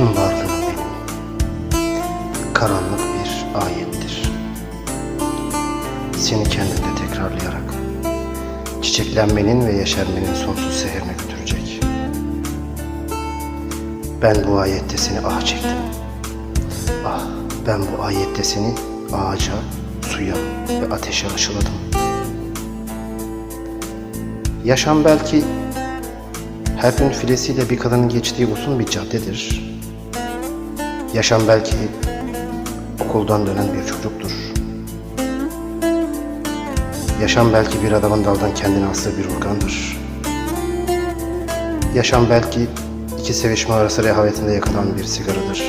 bütün varlığım karanlık bir ayettir. Seni kendinde tekrarlayarak çiçeklenmenin ve yaşarmenin sonsuz seherine götürecek. Ben bu ayette seni ah çektim. Ah ben bu ayette seni ağaca, suya ve ateşe aşıladım. Yaşam belki her gün filesiyle bir kadının geçtiği uzun bir caddedir. Yaşam belki okuldan dönen bir çocuktur. Yaşam belki bir adamın daldan kendine astığı bir organdır. Yaşam belki iki sevişme arası rehavetinde yakılan bir sigaradır.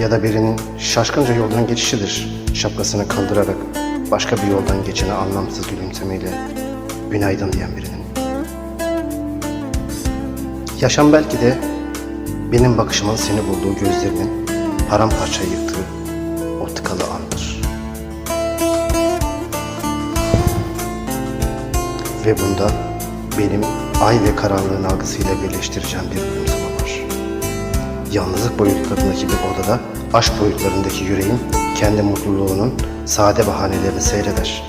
Ya da birinin şaşkınca yoldan geçişidir. Şapkasını kaldırarak başka bir yoldan geçene anlamsız gülümsemeyle günaydın diyen birinin. Yaşam belki de benim bakışımın seni bulduğu gözlerinin paramparça yıktığı o tıkalı andır. Ve bunda benim ay ve karanlığın algısıyla birleştireceğim bir gülümseme var. Yalnızlık boyutlarındaki bir odada aşk boyutlarındaki yüreğim kendi mutluluğunun sade bahanelerini seyreder.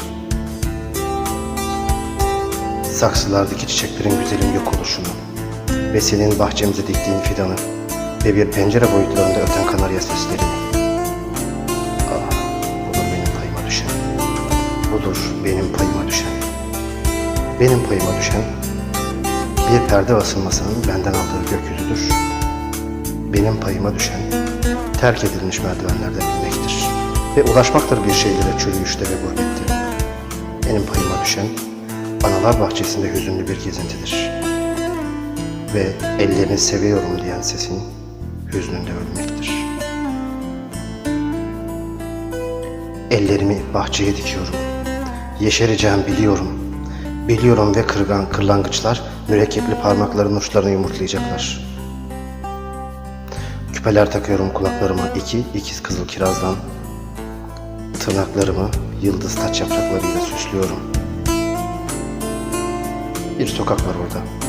Saksılardaki çiçeklerin güzelim yok oluşunu ve senin bahçemize diktiğin fidanı ve bir pencere boyutlarında öten kanarya seslerini. Ah, budur benim payıma düşen. Budur benim payıma düşen. Benim payıma düşen bir perde asılmasının benden aldığı gökyüzüdür. Benim payıma düşen terk edilmiş merdivenlerde bilmektir. Ve ulaşmaktır bir şeylere çürüyüşte ve gurbette. Benim payıma düşen analar bahçesinde hüzünlü bir gezintidir. Ve ellerini seviyorum diyen sesin hüznünde ölmektir. Ellerimi bahçeye dikiyorum. Yeşereceğim biliyorum. Biliyorum ve kırgan kırlangıçlar mürekkepli parmakların uçlarını yumurtlayacaklar. Küpeler takıyorum kulaklarıma iki ikiz kızıl kirazdan. Tırnaklarımı yıldız taç yapraklarıyla süslüyorum. Bir sokak var orada.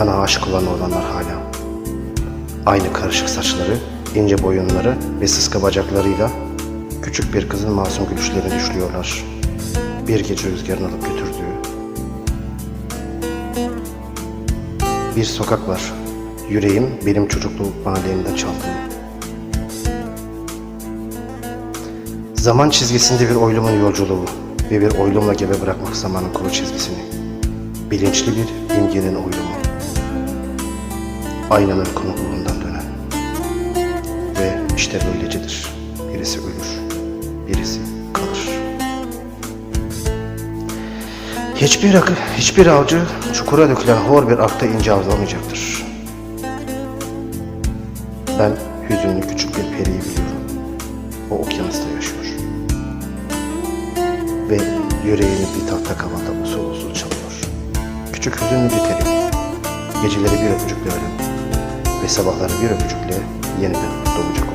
Bana aşık olan olanlar hala. Aynı karışık saçları, ince boyunları ve sıska bacaklarıyla küçük bir kızın masum gülüşlerini düşlüyorlar. Bir gece rüzgarın alıp götürdüğü. Bir sokak var. Yüreğim benim çocukluk mahallemden çaldığım. Zaman çizgisinde bir oylumun yolculuğu ve bir oylumla gebe bırakmak zamanın kuru çizgisini. Bilinçli bir imgenin oylumu. Aynanın konukluğundan dönen. Ve işte böylecedir. Birisi ölür, birisi kalır. Hiçbir akı, hiçbir avcı çukura dökülen hor bir akta ince avlamayacaktır. Ben hüzünlü küçük bir periyi biliyorum. O okyanusta yaşıyor. Ve yüreğini bir tahta kavanda usul usul çalıyor. Küçük hüzünlü bir peri. Geceleri bir öpücükle ölüm sabahları bir öpücükle yeniden doğacak